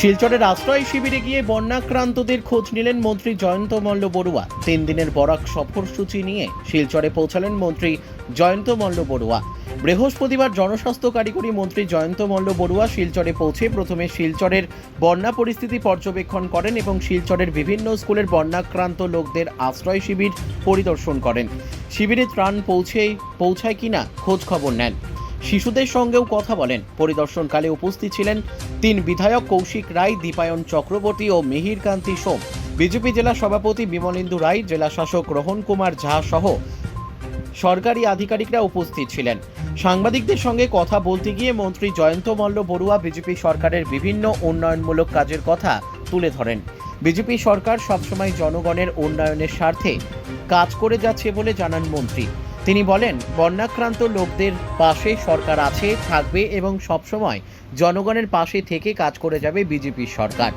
শিলচরের আশ্রয় শিবিরে গিয়ে বন্যাক্রান্তদের খোঁজ নিলেন মন্ত্রী জয়ন্ত মল্ল বড়ুয়া। তিন দিনের বরাক সফরসূচি নিয়ে শিলচরে পৌঁছালেন মন্ত্রী জয়ন্ত মল্ল বড়ুয়া। বৃহস্পতিবার জনস্বাস্থ্য কারিগরি মন্ত্রী জয়ন্ত মল্ল বড়ুয়া শিলচরে পৌঁছে প্রথমে শিলচরের বন্যা পরিস্থিতি পর্যবেক্ষণ করেন এবং শিলচরের বিভিন্ন স্কুলের বন্যাক্রান্ত লোকদের আশ্রয় শিবির পরিদর্শন করেন। শিবিরে ত্রাণ পৌঁছে পৌঁছায় কিনা খোঁজ খবর নেন। শিশুদের সঙ্গেও কথা বলেন। পরিদর্শনকালে উপস্থিত ছিলেন তিন বিধায়ক কৌশিক রায়, দীপায়ন চক্রবর্তী ও মিহির কান্তি সোম। বিজেপি জেলা সভাপতি বিমলেন্দু রায়, জেলা শাসক রোহন কুমার ঝা সহ সরকারি আধিকারিকরা উপস্থিত ছিলেন। সাংবাদিকদের সঙ্গে কথা বলতে গিয়ে মন্ত্রী জয়ন্ত মল্ল বড়ুয়া বিজেপি সরকারের বিভিন্ন উন্নয়নমূলক কাজের কথা তুলে ধরেন। বিজেপি সরকার সবসময় জনগণের উন্নয়নের স্বার্থে কাজ করে যাচ্ছে বলে জানান মন্ত্রী। তিনি বলেন, বন্যাক্রান্ত লোকদের পাশে সরকার আছে, থাকবে এবং সবসময় জনগণের পাশে থেকে কাজ করে যাবে বিজেপির সরকার।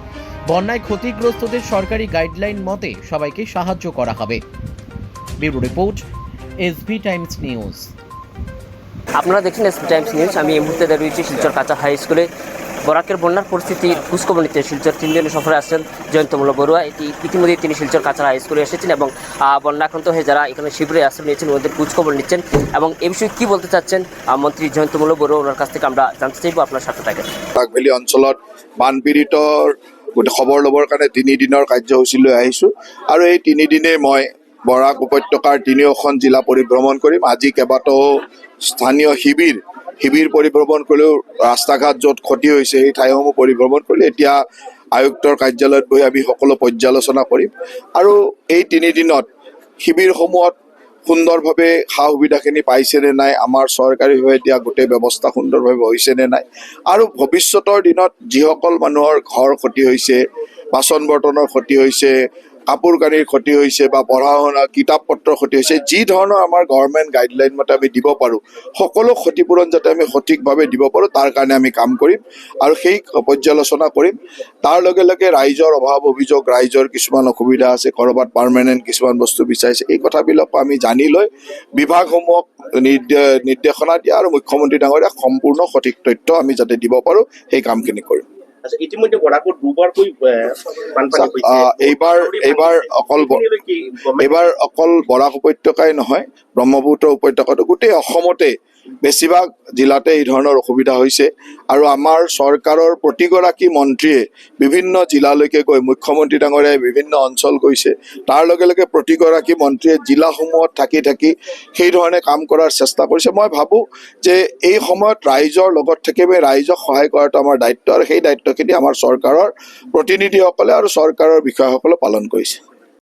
বন্যায় ক্ষতিগ্রস্তদের সরকারি গাইডলাইন মতে সবাইকে সাহায্য করা হবে। Bureau report SB Times news. আপনারা দেখছেন টাইমস নিউজ আমি এই মুহূর্তে রয়েছি শিলচর কাঁচা হাই স্কুলে। বরাকের বন্যার পরিস্থিতি খোঁজখবর নিতে শিলচর তিন দিনের সফরে আসছেন জয়ন্তমূল্য বড়ুয়া। এটি ইতিমধ্যে তিনি শিলচর কাঁচা হাই স্কুলে এসেছেন এবং বন্যাক্রান্ত হয়ে যারা এখানে শিবিরে আশ্রয় নিয়েছেন ওদের খোঁজখবর নিচ্ছেন এবং এ বিষয়ে কী বলতে চাচ্ছেন মন্ত্রী জয়ন্তমূল্য বড়ুয়া ওনার কাছ থেকে আমরা জানতে চাইব। আপনার সাথে থাকে বাঘভেলী অঞ্চলত বানপীড়িতৰ খবৰ ল'বৰ কাৰণে তিনিদিনৰ কাৰ্যসূচী লৈ আহিছোঁ। আৰু এই তিনিদিনে মই বৰাক উপত্যকাৰ তিনিওখন জিলা পৰিভ্ৰমণ কৰিম। আজি কেইবাটাও স্থানীয় শিবিৰ শিবিৰ পৰিভ্ৰমণ কৰিলেও ৰাস্তা ঘাট য'ত ক্ষতি হৈছে সেই ঠাইসমূহ পৰিভ্ৰমণ কৰিলোঁ এতিয়া আয়ুক্তৰ কাৰ্যালয়ত বহি আমি সকলো পৰ্যালোচনা কৰিম। আৰু এই তিনিদিনত শিবিৰসমূহত সুন্দৰভাৱে সা সুবিধাখিনি পাইছেনে নাই আমাৰ চৰকাৰীভাৱে দিয়া গোটেই ব্যৱস্থা সুন্দৰভাৱে হৈছেনে নাই আৰু ভৱিষ্যতৰ দিনত যিসকল মানুহৰ ঘৰ ক্ষতি হৈছে বাচন বৰ্তনৰ ক্ষতি হৈছে কাপোৰ কানিৰ ক্ষতি হৈছে বা পঢ়া শুনা কিতাপ পত্ৰৰ ক্ষতি হৈছে, যি ধৰণৰ আমাৰ গভৰ্ণমেণ্ট গাইডলাইন মতে আমি দিব পাৰোঁ, সকলো ক্ষতিপূৰণ যাতে আমি সঠিকভাৱে দিব পাৰোঁ, তাৰ কাৰণে আমি কাম কৰিম আৰু সেই পৰ্যালোচনা কৰিম। তাৰ লগে লগে ৰাইজৰ অভাৱ, অভিযোগ, ৰাইজৰ কিছুমান অসুবিধা আছে ক'ৰবাত পাৰ্মানেণ্ট কিছুমান বস্তু বিচাৰিছে, এই কথাবিলাক আমি জানি লৈ বিভাগসমূহক নিৰ্দে- নিৰ্দেশনা দিয়া আৰু মুখ্যমন্ত্ৰী ডাঙৰীয়া সম্পূৰ্ণ সঠিক তথ্য আমি যাতে দিব পাৰোঁ, সেই কামখিনি কৰিম। আচ্ছা ইতিমধ্যে বৰাকত দুবাৰকৈ এইবাৰ এইবাৰ অকল এইবাৰ অকল বৰাক উপত্যকাই নহয় ব্ৰহ্মপুত্ৰ উপত্যকাটো গোটেই অসমতে বেছিভাগ জিলাতে এই ধৰণৰ অসুবিধা হৈছে আৰু আমাৰ চৰকাৰৰ প্ৰতিগৰাকী মন্ত্ৰীয়ে বিভিন্ন জিলালৈকে গৈ মুখ্যমন্ত্ৰী ডাঙৰীয়াই বিভিন্ন অঞ্চল গৈছে। তাৰ লগে লগে প্ৰতিগৰাকী মন্ত্ৰীয়ে জিলাসমূহত থাকি থাকি সেই ধৰণে কাম কৰাৰ চেষ্টা কৰিছে। মই ভাবোঁ যে এই সময়ত ৰাইজৰ লগত থাকি আমি ৰাইজক সহায় কৰাটো আমাৰ দায়িত্ব আৰু সেই দায়িত্বখিনি আমাৰ চৰকাৰৰ প্ৰতিনিধিসকলে আৰু চৰকাৰৰ বিষয়াসকলে পালন কৰিছে।